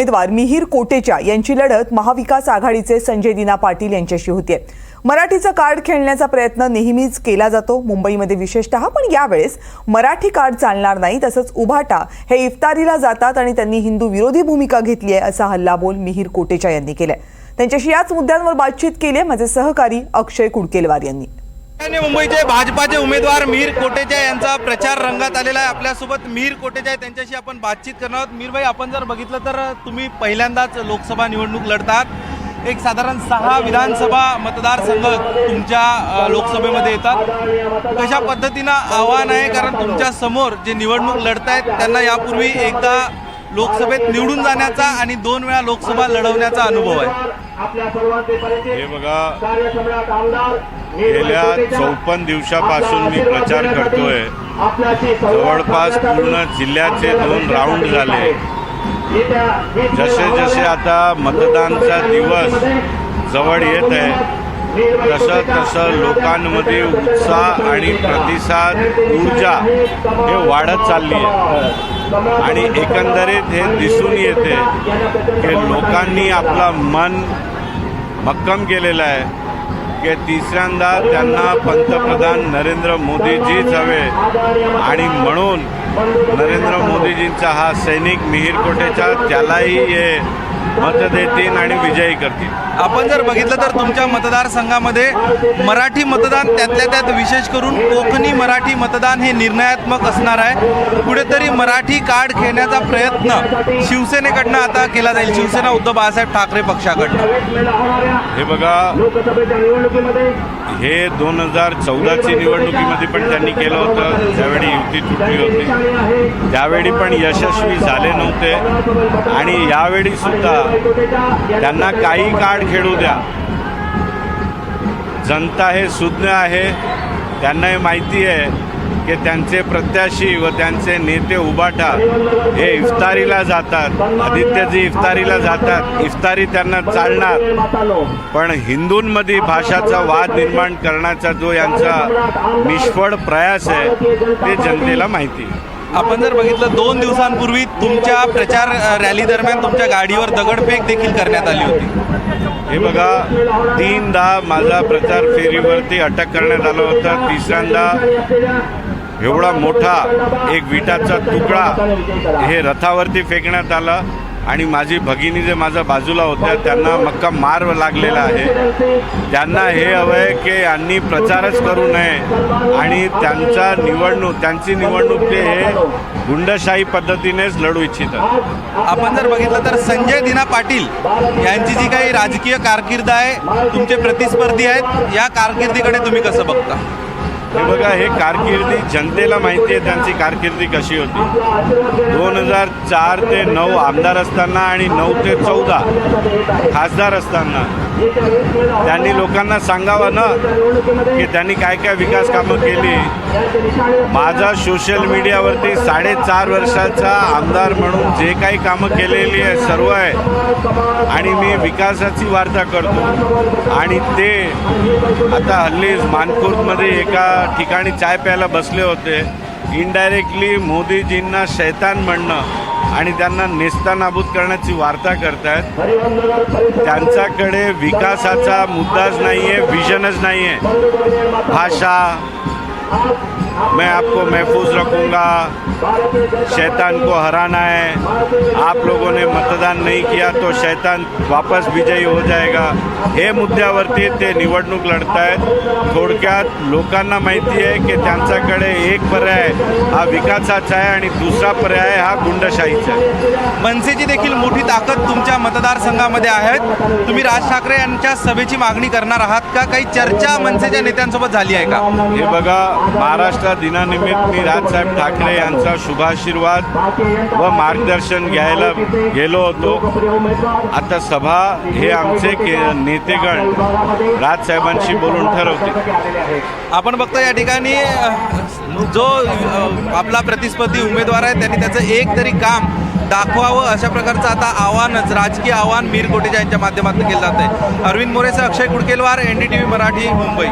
उमेदवार मिहीर कोटेचा यांची लढत महाविकास आघाडीचे संजय दिना पाटील यांच्याशी होतीये. मराठीचं कार्ड खेळण्याचा प्रयत्न नेहमीच केला जातो. मुंबईमध्ये विशेषतः पण यावेळेस मराठी कार्ड चालणार नाही तसंच उभाटा हे इफ्तारीला जातात आणि त्यांनी हिंदू विरोधी भूमिका घेतली आहे असा हल्लाबोल मिहीर कोटेचा यांनी केलाय. त्यांच्याशी याच मुद्द्यांवर बातचीत केली आहे माझे सहकारी अक्षय कुडकेलवार यांनी. मुंबईचे भाजपाचे उमेदवार मीर कोटेचा यांचा प्रचार रंगात आलेला आहे. आपल्यासोबत मीर कोटेचा आहे. त्यांच्याशी आपण बातचीत करणार आहोत. मीर भाई आपण जर बघितलं तर तुम्ही पहिल्यांदाच लोकसभा निवडणूक लढतात. एक साधारण सहा विधानसभा मतदारसंघ तुमच्या लोकसभेमध्ये येतात. कशा पद्धतीनं आव्हान आहे? कारण तुमच्यासमोर जे निवडणूक लढत आहेत त्यांना यापूर्वी एकदा लोकसभेत निवडून जाण्याचा आणि दोन वेळा लोकसभा लढवण्याचा अनुभव आहे. हे बघा गेल्या चौपन्न दिवसापासून मी प्रचार करतोय. जवळपास पूर्ण जिल्ह्याचे दोन राऊंड झाले. जसे जसे आता मतदानचा दिवस जवळ येत आहे तसं तसं लोकांमध्ये उत्साह आणि प्रतिसाद ऊर्जा हे वाढत चालली आहे. आणि एकंदरीत हे दिसून येते की लोकांनी आपलं मन मक्कम केलेलं आहे की तिसऱ्यांदा त्यांना पंतप्रधान नरेंद्र मोदीजीच हवे. आणि म्हणून नरेंद्र मोदीजींचा हा सैनिक मिहीर कोटेचा त्यालाही हे मत देतील आणि विजयी करतील. आपण जर बघितलं तर तुमच्या मतदारसंघामध्ये मराठी मतदान त्यातल्या त्यात विशेष करून कोकणी मराठी मतदान हे निर्णयात्मक असणार आहे. कुठेतरी मराठी कार्ड खेळण्याचा प्रयत्न शिवसेनेकडनं आता केला जाईल. शिवसेना उद्धव बाळासाहेब ठाकरे पक्षाकडनं. हे बघा हे दोन हजार चौदाची निवडणुकीमध्ये पण त्यांनी केलं होतं. त्यावेळी युती तुटली होती. त्यावेळी पण यशस्वी झाले नव्हते. आणि यावेळी सुद्धा त्यांना काही कार्ड खेळू द्या. जनता हे सुज्ञ आहे. त्यांना हे माहिती आहे की त्यांचे प्रत्याशी व त्यांचे नेते उबाटा हे इफ्तारीला जातात. आदित्यजी इफ्तारीला जातात. इफ्तारी त्यांना चालणार. पण हिंदूंमध्ये भाषाचा वाद निर्माण करण्याचा जो यांचा निष्फळ प्रयास आहे ते जनतेला माहिती आहे. आपण जर बघितलं दोन दिवसांपूर्वी तुमच्या प्रचार रॅली दरम्यान तुमच्या गाडीवर दगडफेक देखील करण्यात आली होती. हे बघा तीनदा माझा प्रचार फेरीवरती अटक करण्यात आलं होतं. तिसऱ्यांदा एवढा मोठा एक विटाचा तुकडा हे रथावरती फेकण्यात आला. आणि माझी भगिनी जे माझ्या बाजूला होत्या त्यांना मक्का मार लागलेला आहे. त्यांना हे हवं आहे की यांनी प्रचारच करू नये. आणि त्यांचा निवडणूक त्यांची निवडणूक ते हे गुंडशाही पद्धतीनेच लढू इच्छितात. आपण जर बघितलं तर संजय दिना पाटील यांची जी काही राजकीय कारकीर्द आहे तुमचे प्रतिस्पर्धी आहेत या कारकिर्दीकडे तुम्ही कसं बघता? हे बघा हे कारकिर्दी जनतेला माहिती आहे त्यांची कारकिर्दी कशी होती. दोन हजार चार ते नऊ आमदार असताना आणि नऊ ते चौदा खासदार असताना त्यांनी लोकांना सांगावं ना की त्यांनी काय काय विकास कामं केली. माझा सोशल मीडियावरती साडेचार वर्षाचा आमदार म्हणून जे काही कामं केलेली आहे सर्व आहे. आणि मी विकासाची वार्ता करतो. आणि ते आता हल्लीच मानखुर्दमध्ये एका ठिकाणी चाय प्यायला बसले होते. इनडायरेक्टली मोदीजींना शैतान म्हणणं. आणि त्यांना नेस्तानाबूत करण्याची वार्ता करतायत. त्यांच्याकडे विकासाचा मुद्दाच नाही आहे विजनच नाही आहे भाषा मैं आपको महफूज रखूंगा। शैतान को हराना है। आप लोगों ने मतदान नहीं किया तो शैतान वापस विजयी हो जाएगा। हे मुद्द्यावरती ते निवडणूक लढतायत। थोडक्यात लोकांना माहिती आहे की त्यांच्याकडे एक पर्याय हा विकासाचा आहे आणि दुसरा पर्याय हा गुंडशाहीचा आहे. मनसेची देखील मोठी ताकद तुमच्या मतदारसंघामध्ये आहेत तुम्ही राज ठाकरे यांच्या सभेची मागणी करणार आहात का? काही चर्चा मनसेच्या नेत्यांसोबत झाली आहे का? हे बघा महाराष्ट्र दिनानिमित्त मी राजसाहेब ठाकरे यांचा शुभाशीर्वाद व मार्गदर्शन घ्यायला गेलो होतो. आता सभा हे आमचे के नेतेगण राजसाहेबांशी बोलून ठरवते आपण बघता या ठिकाणी जो आपला प्रतिस्पर्धी उमेदवार आहे त्यांनी त्याचं एक तरी काम दाखवावं अशा प्रकारचं आता आव्हानच राजकीय आव्हान मीर कोटेजा यांच्या माध्यमातून केलं जात आहे Arvind मोरेसह Akshay Kudkelwar N D T V Marathi Mumbai.